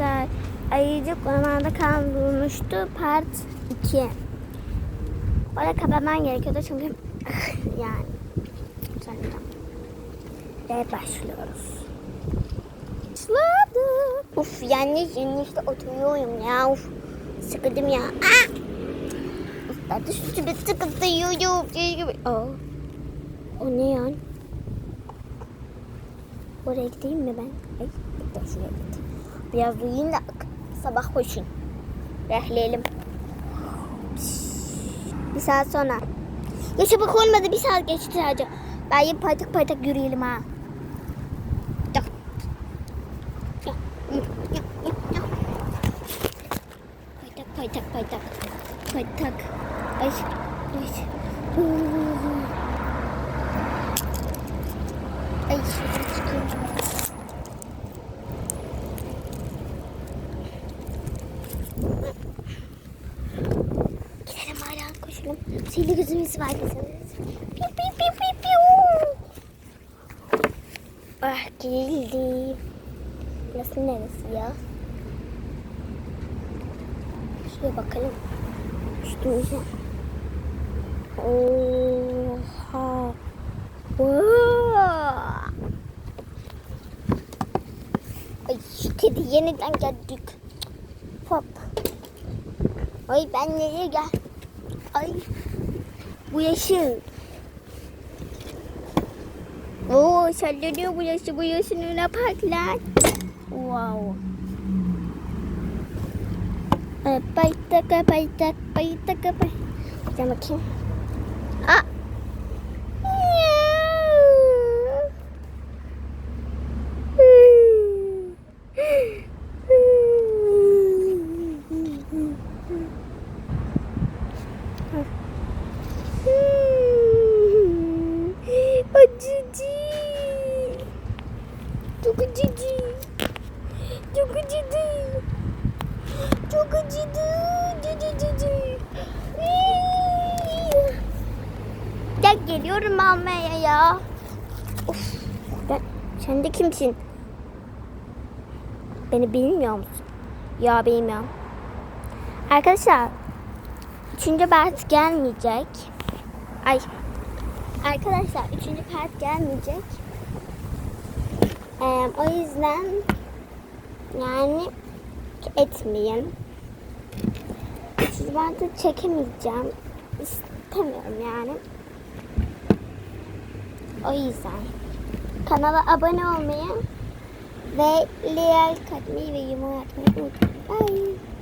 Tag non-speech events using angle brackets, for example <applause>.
arkadaşlar. Ayıcık ormanda kaybolmuştu. Part 2. Orada kapatman gerekiyordu çünkü <laughs> yani. Sonra. Ve başlıyoruz. Başladık. Uf yanlış yanlışta oturuyorum ya. Uf. Sıkıldım ya. Ah! Uf, ben de sütümü sıkılıyorum. Oh. O ne yani? Oraya gideyim mi ben? Ay, bir de şuraya gideyim. Biraz uyuyayım da sabah koşun. Bekleyelim. Bir saat sonra. Ya çabuk olmadı bir saat geçti sadece. Ben yine paytak paytak yürüyelim ha. Paytak paytak paytak. Paytak. Ay. Ay. Ay şuradan Gidelim hala koşalım. Sihirli gözümüz var bizim. Piu piu piu piu piu. Ah geldi. Burası neresi ya? Şuraya bakalım. Duyacağım. Oha. Wow. Ay kedi yeniden geldik. Hop. Ay ben nereye gel? Ay. Bu yeşil. Oo sallanıyor bu yeşil. Bu yeşil öyle patlar. Wow. Ay, tak paytak paytaka pay. Gel bakayım. Aa. Çok acıcı. Çok acıdı. Çok acıdı. Cıcıcıcı. Gel geliyorum almaya ya. Of. Ben, sen de kimsin? Beni bilmiyor musun? Ya bilmiyorum. Arkadaşlar. Üçüncü part gelmeyecek. Ay. Arkadaşlar üçüncü part gelmeyecek. Ee, o yüzden yani etmeyin. Üçüncü partı çekemeyeceğim. İstemiyorum yani. O yüzden kanala abone olmayı ve like atmayı ve yorum atmayı unutmayın. Bye.